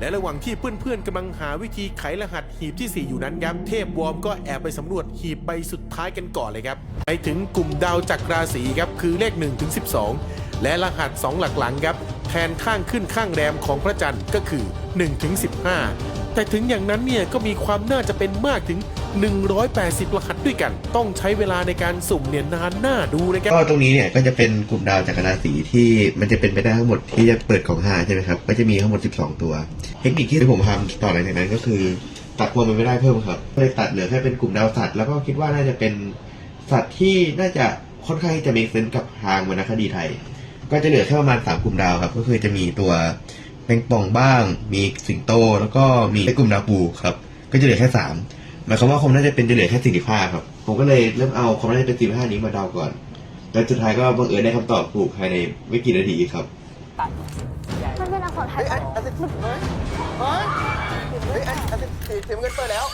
และระหว่างที่เพื่อนๆกำลังหาวิธีไขรหัสหีบที่ 4 อยู่นั้นครับ เทพวอร์มก็แอบไปสำรวจหีบใบสุดท้ายกันก่อนเลยครับ ไปถึงกลุ่มดาวจักรราศีครับ คือเลข1ถึง12 และรหัส 2 หลักหลังครับ แทนข้างขึ้นข้างแรมของพระจันทร์ก็คือ1ถึง15 แต่ถึงอย่างนั้นเนี่ยก็มีความน่าจะเป็นมากถึง 180 รหัสด้วยกัน ต้องใช้เวลาในการสุ่มเนี่ยนานหน้าดูเลยครับ ก็ตรงนี้เนี่ยก็จะเป็นกลุ่มดาวจักรราศีที่มันจะเป็นไปได้ทั้งหมดที่จะเปิดของห้าใช่ไหมครับ ก็จะมีทั้งหมด 12 ตัว เทคนิคที่ผมทำต่อหลังจากนั้นก็คือ ตัดความมันไม่ได้เพิ่มครับก็เลยตัดเหลือแค่เป็นกลุ่มดาวสัตว์แล้วก็คิดว่าน่าจะเป็นสัตว์ที่น่าจะค่อนข้างที่จะมีเซนส์กับทางวรรณคดีไทย ก็จะเหลือแค่ประมาณสามกลุ่มดาวครับ ก็คือจะมีตัว แมงป่องบ้าง มีสิงโต แล้วก็มีกลุ่มดาวปูครับ ก็จะเหลือแค่สามหมายความว่าคงน่าจะเป็นจะเหลือแค่สี่สิบห้าครับ ผมก็เลยเริ่มเอาความน่าจะเป็นสี่ห้านี้มาเดาก่อน แล้วสุดท้ายก็บังเอิญได้คำตอบถูกภายในไม่กี่นาทีครับมันเป็นอักษรไทยเฮ้ยปะอันอันเฮ้ยเฮ้ยเฮ้ยอันอันสีสีเงินเปิดแล้ว